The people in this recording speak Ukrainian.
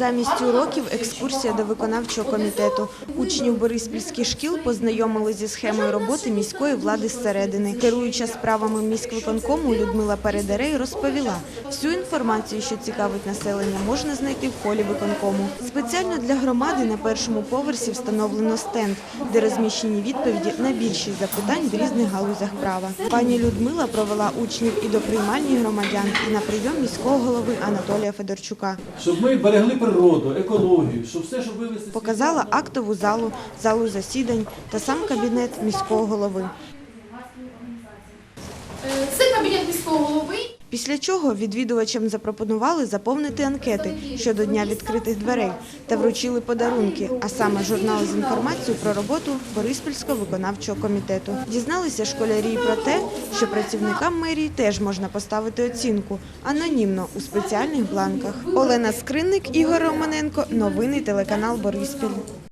Замість уроків екскурсія до виконавчого комітету. Учнів бориспільських шкіл познайомили зі схемою роботи міської влади зсередини. Керуюча справами міськвиконкому Людмила Передерей розповіла, всю інформацію, що цікавить населення, можна знайти в холі виконкому. Спеціально для громади на першому поверсі встановлено стенд, де розміщені відповіді на більшість запитань в різних галузях права. Пані Людмила провела учнів і до приймальні громадян, і на прийом міського голови Анатолія Федорчука. Щоб ми берегли природу, екологію, щоб все, щоб вивести... Показала актову залу, залу засідань та сам кабінет міського голови. Е, Це кабінет міського голови. Після чого відвідувачам запропонували заповнити анкети щодо дня відкритих дверей та вручили подарунки, а саме журнал з інформацією про роботу Бориспільського виконавчого комітету. Дізналися школярі про те, що працівникам мерії теж можна поставити оцінку анонімно у спеціальних бланках. Олена Скринник, Ігор Романенко. Новини телеканал Бориспіль.